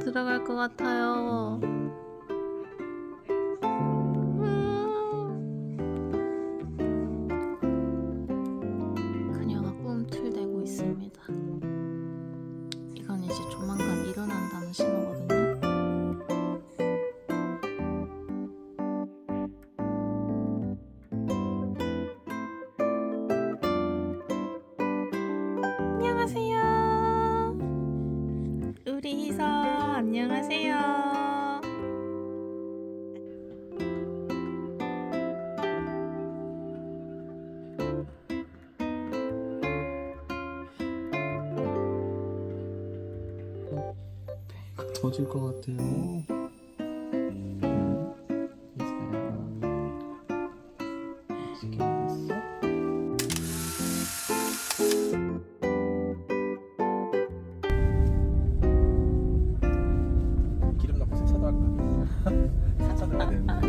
들어갈 것 같아요. 우리 희서 안녕하세요. 터질 것 같아요. 해야 되는데.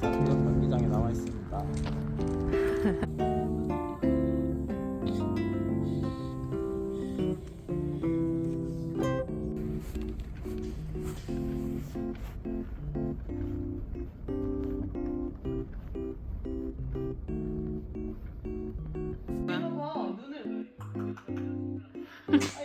도전 경기장에 나와 있습니다.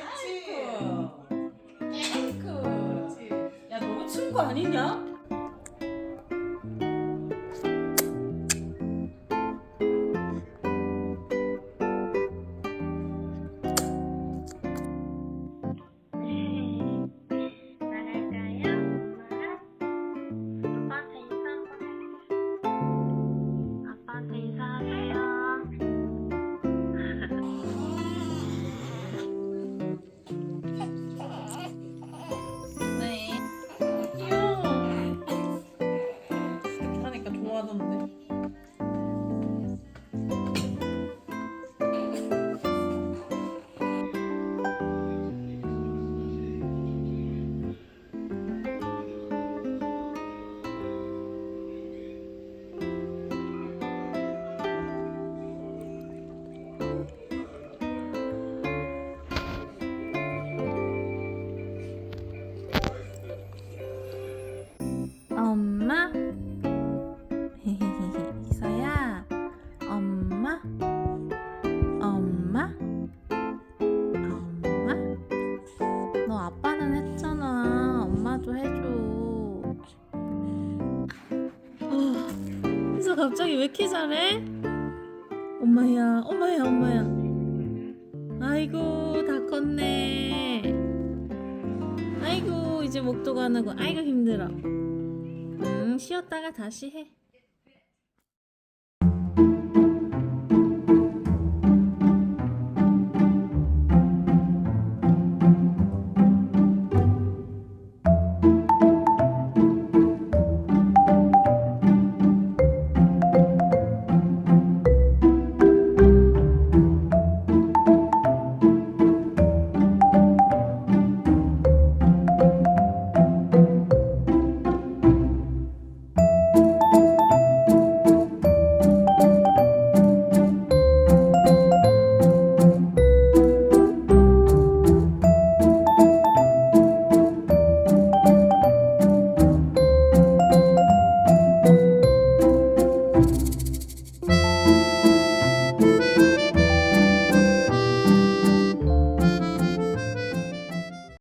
희서 갑자기 왜 이렇게 잘해? 엄마야, 엄마야, 엄마야. 아이고, 다 컸네. 아이고, 이제 목도 가누고, 아이고, 힘들어. 음, 쉬었다가 다시 해.